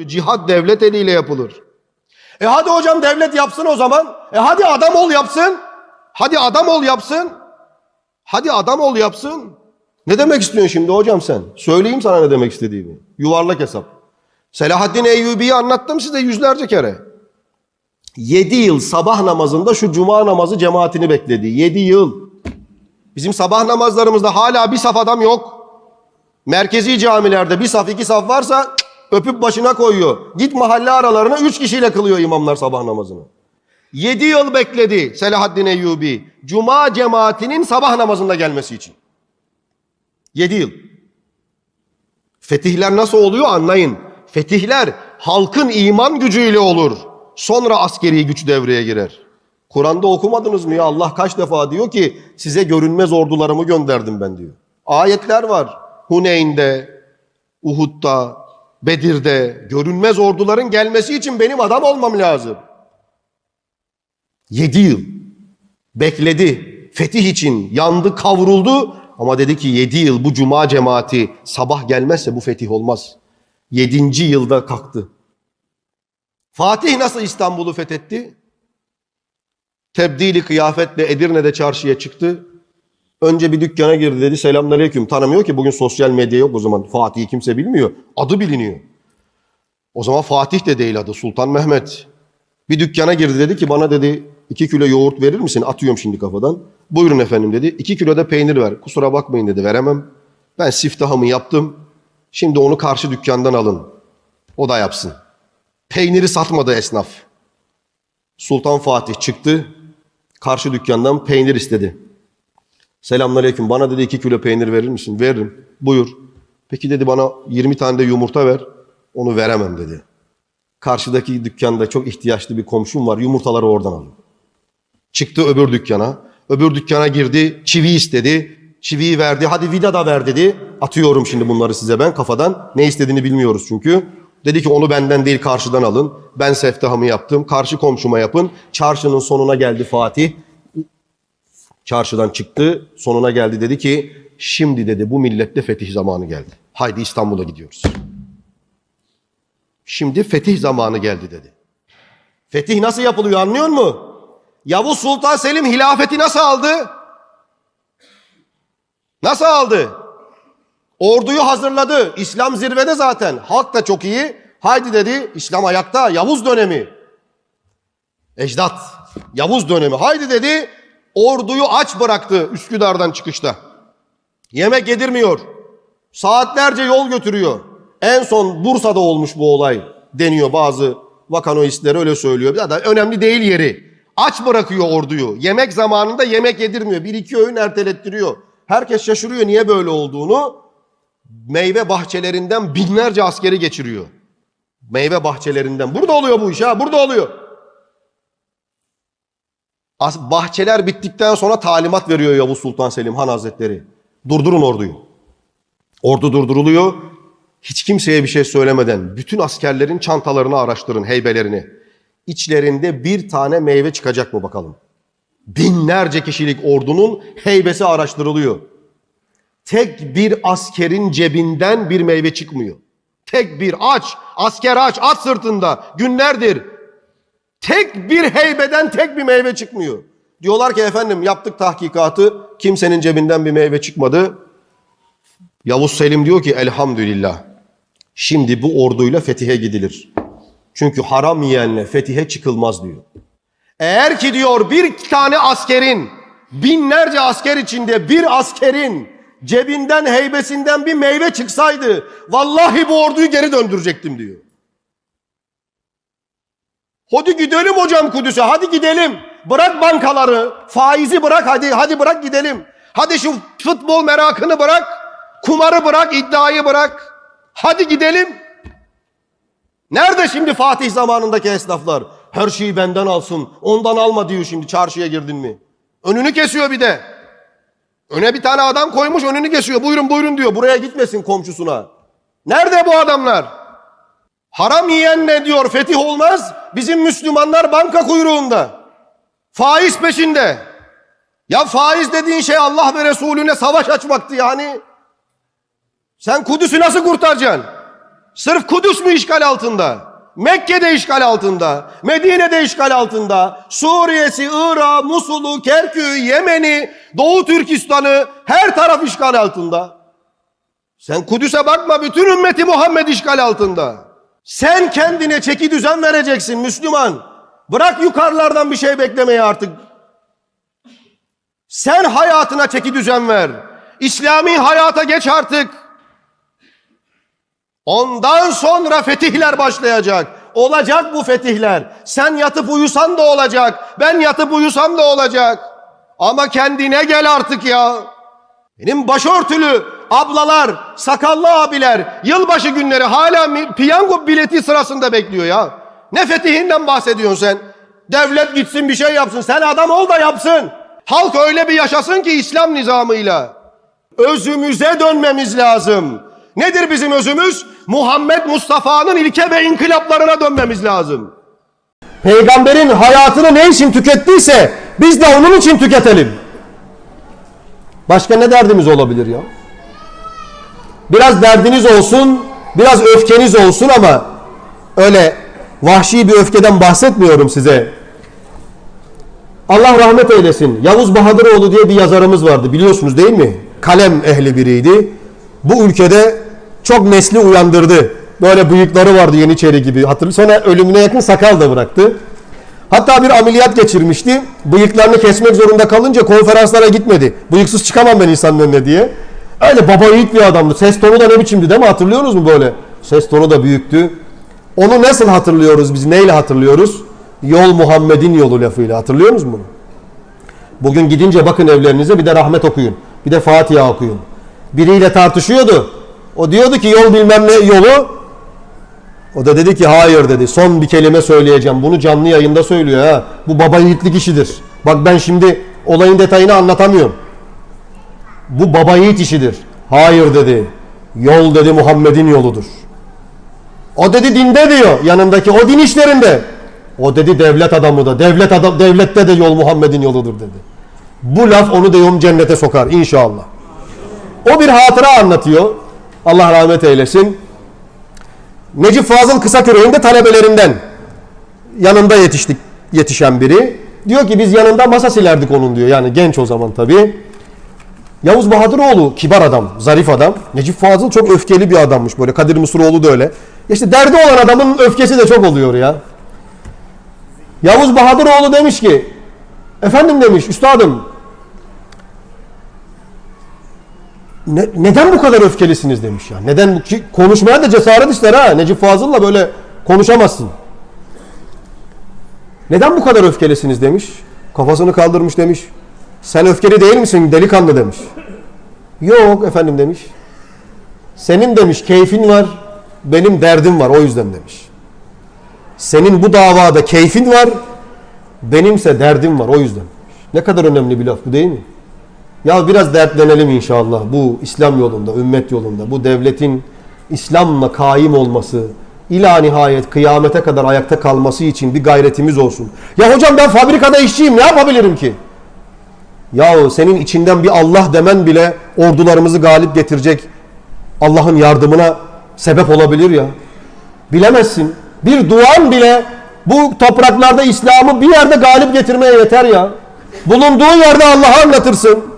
Cihad devlet eliyle yapılır. E hadi hocam devlet yapsın o zaman. E hadi adam ol yapsın. Hadi adam ol yapsın. Hadi adam ol yapsın. Ne demek istiyorsun şimdi hocam sen? Söyleyeyim sana ne demek istediğimi. Yuvarlak hesap. Selahaddin Eyyubi'yi anlattım size yüzlerce kere. Yedi yıl sabah namazında şu cuma namazı cemaatini bekledi. Yedi yıl. Bizim sabah namazlarımızda hala bir saf adam yok. Merkezi camilerde bir saf iki saf varsa öpüp başına koyuyor. Git mahalle aralarına üç kişiyle kılıyor imamlar sabah namazını. Yedi yıl bekledi Selahaddin Eyyubi. Cuma cemaatinin sabah namazında gelmesi için. Yedi yıl. Fetihler nasıl oluyor anlayın. Fetihler halkın iman gücüyle olur. Sonra askeri güç devreye girer. Kur'an'da okumadınız mı ya? Allah kaç defa diyor ki size görünmez ordularımı gönderdim ben diyor. Ayetler var. Huneyn'de, Uhud'da, Bedir'de görünmez orduların gelmesi için benim adam olmam lazım. Yedi yıl bekledi. Fetih için yandı, kavruldu ama dedi ki yedi yıl bu cuma cemaati sabah gelmezse bu fetih olmaz. Yedinci yılda kalktı. Fatih nasıl İstanbul'u fethetti? Tebdili kıyafetle Edirne'de çarşıya çıktı. Önce bir dükkana girdi dedi selamünaleyküm. Tanımıyor ki bugün sosyal medya yok o zaman. Fatih'i kimse bilmiyor. Adı biliniyor. O zaman Fatih de değil adı Sultan Mehmet. Bir dükkana girdi dedi ki bana dedi iki kilo yoğurt verir misin? Atıyorum şimdi kafadan. Buyurun efendim dedi. İki kilo da peynir ver. Kusura bakmayın dedi veremem. Ben siftahımı yaptım. Şimdi onu karşı dükkandan alın. O da yapsın. Peyniri satmadı esnaf. Sultan Fatih çıktı. Karşı dükkandan peynir istedi. Selamünaleyküm. Bana dedi iki kilo peynir verir misin? Veririm. Buyur. Peki dedi bana 20 tane de yumurta ver. Onu veremem dedi. Karşıdaki dükkanda çok ihtiyaçlı bir komşum var. Yumurtaları oradan alın. Çıktı öbür dükkana. Öbür dükkana girdi. Çivi istedi. Çiviyi verdi. Hadi vida da ver dedi. Atıyorum şimdi bunları size ben kafadan. Ne istediğini bilmiyoruz çünkü. Dedi ki onu benden değil karşıdan alın. Ben seftahımı yaptım. Karşı komşuma yapın. Çarşının sonuna geldi Fatih. Çarşıdan çıktı. Sonuna geldi dedi ki şimdi dedi bu millette fetih zamanı geldi. Haydi İstanbul'a gidiyoruz. Şimdi fetih zamanı geldi dedi. Fetih nasıl yapılıyor anlıyor musun? Yavuz Sultan Selim hilafeti nasıl aldı? Nasıl aldı? Orduyu hazırladı. İslam zirvede zaten. Halk da çok iyi. Haydi dedi İslam ayakta. Yavuz dönemi. Ecdat. Yavuz dönemi. Haydi dedi. Orduyu aç bıraktı Üsküdar'dan çıkışta. Yemek yedirmiyor. Saatlerce yol götürüyor. En son Bursa'da olmuş bu olay deniyor bazı vakanoistler öyle söylüyor. Da önemli değil yeri. Aç bırakıyor orduyu. Yemek zamanında yemek yedirmiyor. Bir iki öğün ertelettiriyor. Herkes şaşırıyor niye böyle olduğunu. Meyve bahçelerinden binlerce askeri geçiriyor. Meyve bahçelerinden. Burada oluyor bu iş ha. Burada oluyor. Bahçeler bittikten sonra talimat veriyor Yavuz Sultan Selim Han Hazretleri. Durdurun orduyu. Ordu durduruluyor. Hiç kimseye bir şey söylemeden bütün askerlerin çantalarını araştırın, heybelerini. İçlerinde bir tane meyve çıkacak mı bakalım. Binlerce kişilik ordunun heybesi araştırılıyor. Tek bir askerin cebinden bir meyve çıkmıyor. Tek bir aç, asker aç, at sırtında günlerdir. Tek bir heybeden tek bir meyve çıkmıyor. Diyorlar ki efendim yaptık tahkikatı, kimsenin cebinden bir meyve çıkmadı. Yavuz Selim diyor ki elhamdülillah. Şimdi bu orduyla fetihe gidilir. Çünkü haram yiyenle fetihe çıkılmaz diyor. Eğer ki diyor bir tane askerin, binlerce asker içinde bir askerin cebinden heybesinden bir meyve çıksaydı vallahi bu orduyu geri döndürecektim diyor. Hadi gidelim hocam Kudüs'e hadi gidelim. Bırak bankaları, faizi bırak hadi hadi bırak gidelim. Hadi şu futbol merakını bırak, kumarı bırak, iddiayı bırak. Hadi gidelim. Nerede şimdi Fatih zamanındaki esnaflar? Her şeyi benden alsın, ondan alma diyor şimdi çarşıya girdin mi? Önünü kesiyor bir de. Öne bir tane adam koymuş önünü kesiyor. Buyurun buyurun diyor. Buraya gitmesin komşusuna. Nerede bu adamlar? Haram yiyen ne diyor? Fetih olmaz. Bizim Müslümanlar banka kuyruğunda. Faiz peşinde. Ya faiz dediğin şey Allah ve Resulüne savaş açmaktı yani. Sen Kudüs'ü nasıl kurtaracaksın? Sırf Kudüs mü işgal altında? Mekke'de işgal altında, Medine'de işgal altında, Suriye'si, Irak'ı, Musul'u, Kerkük'ü, Yemen'i, Doğu Türkistan'ı her taraf işgal altında. Sen Kudüs'e bakma bütün ümmeti Muhammed işgal altında. Sen kendine çeki düzen vereceksin Müslüman. Bırak yukarılardan bir şey beklemeyi artık. Sen hayatına çeki düzen ver. İslami hayata geç artık. Ondan sonra fetihler başlayacak. Olacak bu fetihler. Sen yatıp uyusan da olacak. Ben yatıp uyusam da olacak. Ama kendine gel artık ya. Benim başörtülü ablalar, sakallı abiler yılbaşı günleri hala piyango bileti sırasında bekliyor ya. Ne fetihinden bahsediyorsun sen? Devlet gitsin bir şey yapsın. Sen adam ol da yapsın. Halk öyle bir yaşasın ki İslam nizamıyla. Özümüze dönmemiz lazım. Nedir bizim özümüz? Muhammed Mustafa'nın ilke ve inkılaplarına dönmemiz lazım. Peygamberin hayatını ne için tükettiyse biz de onun için tüketelim. Başka ne derdimiz olabilir ya? Biraz derdiniz olsun, biraz öfkeniz olsun ama öyle vahşi bir öfkeden bahsetmiyorum size. Allah rahmet eylesin. Yavuz Bahadıroğlu diye bir yazarımız vardı biliyorsunuz değil mi? Kalem ehli biriydi. Bu ülkede çok nesli uyandırdı. Böyle bıyıkları vardı Yeniçeri gibi. Hatırlı sonra ölümüne yakın sakal da bıraktı. Hatta bir ameliyat geçirmişti. Bıyıklarını kesmek zorunda kalınca konferanslara gitmedi. Bıyıksız çıkamam ben insanın önüne diye. Öyle baba yiğit bir adamdı. Ses tonu da ne biçimdi değil mi? Hatırlıyorsunuz mu böyle? Ses tonu da büyüktü. Onu nasıl hatırlıyoruz biz? Neyle hatırlıyoruz? Yol Muhammed'in yolu lafıyla. Hatırlıyor musunuz bunu? Bugün gidince bakın evlerinize bir de rahmet okuyun. Bir de Fatiha okuyun. Biriyle tartışıyordu. O diyordu ki yol bilmem ne yolu. O da dedi ki hayır dedi. Son bir kelime söyleyeceğim. Bunu canlı yayında söylüyor ha. Bu baba yiğitlik işidir. Bak ben şimdi olayın detayını anlatamıyorum. Bu baba yiğit işidir. Hayır dedi. Yol dedi Muhammed'in yoludur. O dedi dinde diyor yanındaki o din işlerinde. O dedi devlet adamı da devlet adam devlette de yol Muhammed'in yoludur dedi. Bu laf onu diyorum cennete sokar inşallah. O bir hatıra anlatıyor. Allah rahmet eylesin. Necip Fazıl Kısaküre'nin de talebelerinden yanında yetiştik yetişen biri. Diyor ki biz yanında masa silerdik onun diyor. Yani genç o zaman tabii. Yavuz Bahadıroğlu kibar adam, zarif adam. Necip Fazıl çok öfkeli bir adammış böyle. Kadir Mısıroğlu da öyle. İşte derdi olan adamın öfkesi de çok oluyor ya. Yavuz Bahadıroğlu demiş ki efendim demiş üstadım ne- neden bu kadar öfkelisiniz demiş ya. Neden bu- konuşmaya da cesaret ister ha. Necip Fazıl'la böyle konuşamazsın. Neden bu kadar öfkelisiniz demiş. Kafasını kaldırmış demiş. Sen öfkeli değil misin delikanlı demiş. Yok efendim demiş. Senin demiş keyfin var, benim derdim var o yüzden demiş. Senin bu davada keyfin var, benimse derdim var o yüzden. Ne kadar önemli bir laf bu değil mi? Ya biraz dertlenelim inşallah bu İslam yolunda, ümmet yolunda, bu devletin İslam'la kaim olması, ila nihayet kıyamete kadar ayakta kalması için bir gayretimiz olsun. Ya hocam ben fabrikada işçiyim ne yapabilirim ki? Yahu senin içinden bir Allah demen bile ordularımızı galip getirecek Allah'ın yardımına sebep olabilir ya. Bilemezsin. Bir duan bile bu topraklarda İslam'ı bir yerde galip getirmeye yeter ya. Bulunduğu yerde Allah'ı anlatırsın.